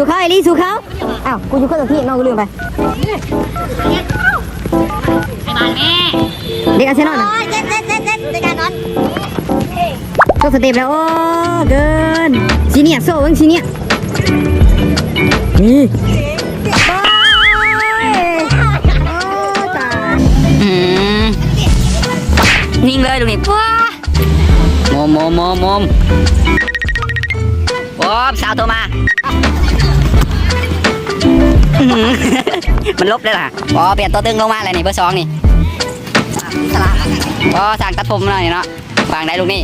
สู้เขาไอ้ลี่สู้เขาอ้าวกูอยู่คนละที่น้องกูลืมไปไปบ้านแม่เด็กอาเซนอลนะ โอ้ยเจ็ดเจ็ดเจ็ดเจ็ดในการนอนโชว์สเต็ปแล้ว โอ้เกินซีเนียร์โซ่เบิ้งซีเนียร์นี่ตายอืมนิ่งเลยตรงนี้ว้าโมมโมมโมมโม อ้สาวโทรมาอื้อหือมันลบเลยล่ะอ๋อเปลี่ยนตัวตึงลงมาเลยนี่เบอร์สองนี่สลับอ๋อสั่งตัดผมหน่อยเนาะวางได้ลูกนี่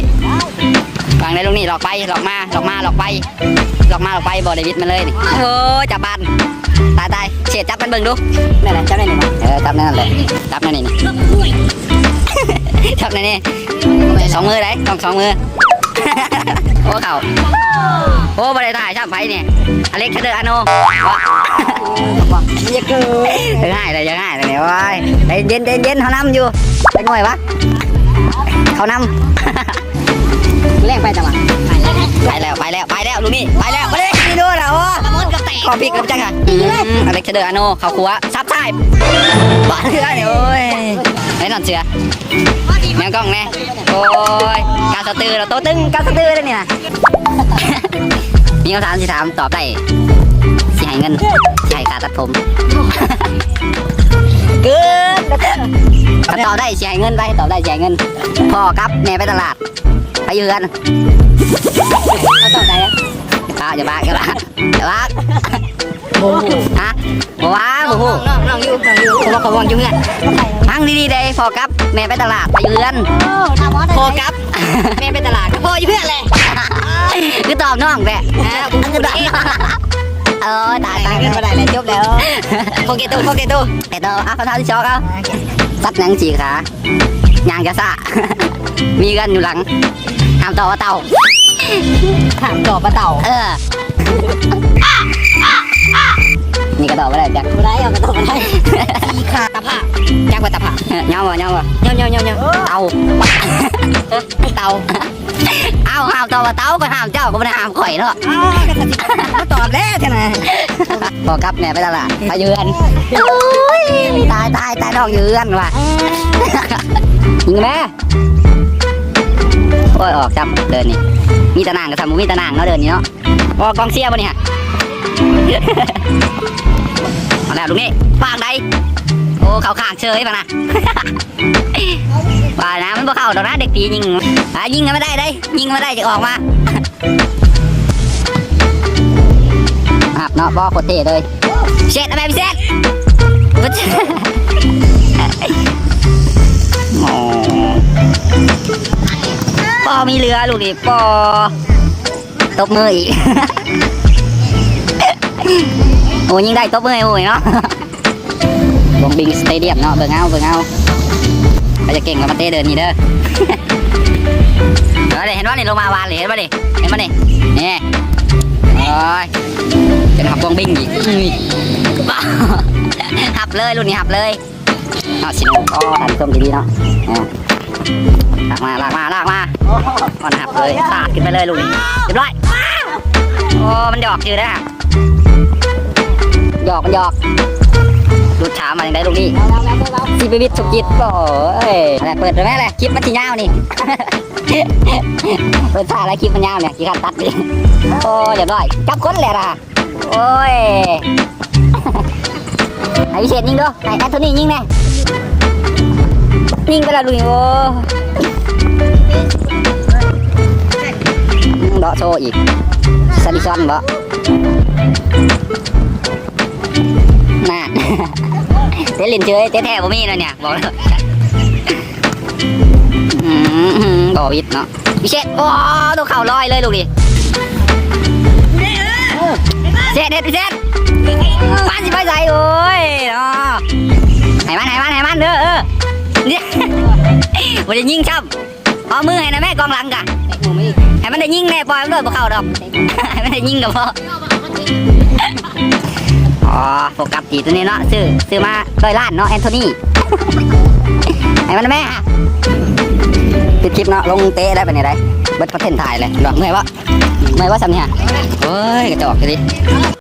วางได้ลูกนี่หลอกไปหลอกมาหลอกมาหลอกไปหลอกมาหลอกไปบอดเดวิดมาเลยนี่โอ้ยจับบันตายตายเฉียดจับมันเบิ่งดูนี่นแหละจับได้นี่เออจับนั่นแหละจับนั่นนี่นี่จับนั่นนี่สองมือได้สองสองมือโอ้เข่า โอ้บริถ่ายช่างไฟเนี่ยอเล็กซานเดอร์อาโนวะอย่าเกินยังง่ายเลยยังง่ายเลยเนี่ยโอ้ยใจเย็นใจเย็นเขานำอยู่ไปหน่อยวะเขานำแรงไปจังหวะไปแล้วไปแล้วไปแล้วลูกนี่ไปแล้วไปเลยนี่ดูนะโอ้มดกั บแตกขอพริกกับจังอะอืมอเล็กซานเดอร์อาโนเขาขัวซับใต้บ้านเรือเนี่ยโอ้ยไอ้นอนเสือแมงกล้องแน่โอ้ยการสะตือเราโตตึงการสะตือเลยเนี่ยมีคำถามสิถามตอบได้สิให้เงินสิให้ค่าตัดผมเกินถ้าตอบได้สิให้เงินไปตอบได้สิให้เงินพ่อกับแม่ไปตลาด ไปเยือนเขาต่อใจแล้วป้าอย่าบ้าอย่าบ้า อย่าบ้าโอ้โหฮะบ่ว้าบ่ฮู้น้องน้องอยู่น้องอยู่ผมว่าเขาวางอยู่เฮือนพังดีๆเด้พ่อกับ แม่ไปตลาดไปเยือนโฟกัสแม่ไปตลาดพ่ออยู่เพื่อนเลยคือตอบน้องแหละอ่าผมคือตายเออตายตายกันมาได้แล้วจบแล้วโฟเกตูโฟเกตูแต่ต่ออะคำถามที่สองเอาสัตว์หนังสีขายางจะซ่ามีกันอยู่หลังห้ามต่อว่าเต่า ถามต่อปลาเต่า เออ นี่ก็ตอบไม่ได้จักไม่ได้เอากระต่อมาได้สีขาตะผ้าจักว่าตะผ้าเงาบ่เงาบ่เงี้ยวเงี้ยวเงี้ยวเงี้ยวเต่าเต่าเอาห้ามตอบว่าเต่าก็ห้ามเจ้าก็ไม่ได้ห้ามข่อยเนาะอ้าวกระติกตอบแล้วใช่ไหมพอกลับแม่ไปตลาดไปเยือนโอ้ยตายตายตายดอกเยือนว่ะยิงแม่ โอ้ยออกจับเดินนี่มีตะนางกับสามุมีตะนางเนาะเดินนี่เนาะพอกองเชียบ่เนี่ยเอาแล้วลุงนี่ฟางใดโอ้เขาข้างเชยป่ะนะว่านะมันบ่เข้าดอกนะเด็กตียิงอะยิงกันไม่ได้ได้ยยิงไม่ได้จะออกมาครับเนาะบ่โคตรเท่เลยเช็ดอะไรพี่เช็ดโอ้ มีเรือลูกดิปอตบมืออีก โอ้ยิงได้ตบมือโอ้ยเนาะวงบิงสเตเดียมเนาะเบิ่งเอาเบิ่งเอาเขาจะเก่งกว่ามาเต้เดินนี่เด้อเออเดี๋ยเห็นว่านี่ลงมาวานเลยเห็นป่ะนี่เห็นป่ะนี่นี่โอ้ยเป็นหับวงบิงอีกหับเลยรุ่นนี้หับเลยเอาสิหนูก็ทำส้มดีๆเนาะ ลากมาลากมาลากมาก่อนหับเลยสาดขึ้นไปเลยลูกนี้เรียบร้อยโอ้มันหยอกอยู่นะหยอกมันหยอกดูดฉามาอย่างไรลูกนี้ซีบิวิทสุกิจโอ้ยเปิดไปไหมเลยคลิปมันทียาวนี่เปิดท่าอะไรคลิปมันยาวเนี่ยกี่ขั้นตัดดิโอ้เรียบร้อยจับคนแหละล่ะโอ้ยไอ้พิเศษยิงด้วยไอ้แอนโทนี่ยิงแน่ ยิงไปล้วดูนี่โอ้เดาะโชว์อีกซาลิซอนบ่น่าเต้นลินเฉยเต้นแท้บ่มีเลยเนี่ยบอกแล้วอืมบ่วิดเนาะพิเศษโอ้ตัวเข่าลอยเลยลูกดิเศษเด็ดพิเศษบ้านสิไปใส่โอ้ยเนาะไหนมันไหนมันไหนมันเด้อเออ มันจะยิงช้ำเอามือให้นะแม่กองหลังกะให้มันได้ยิงแน่ปล่อยมันโดนบ่เข้าดอกให้มันได้ยิงดอกพออ๋อโฟกัสตีตัวนี้เนาะซื้อซื้อมาร้อยล้านเนาะแอนโทนีให้มันนะแม่ปิดคลิปเนาะลงเตะได้เป็นยังไงเบิดคอนเทนต์ถ่ายเลยดอกเมื่อยวะเมื่อยวะซ้ำเนี่ยโอ้ยกระจอกเลยดิ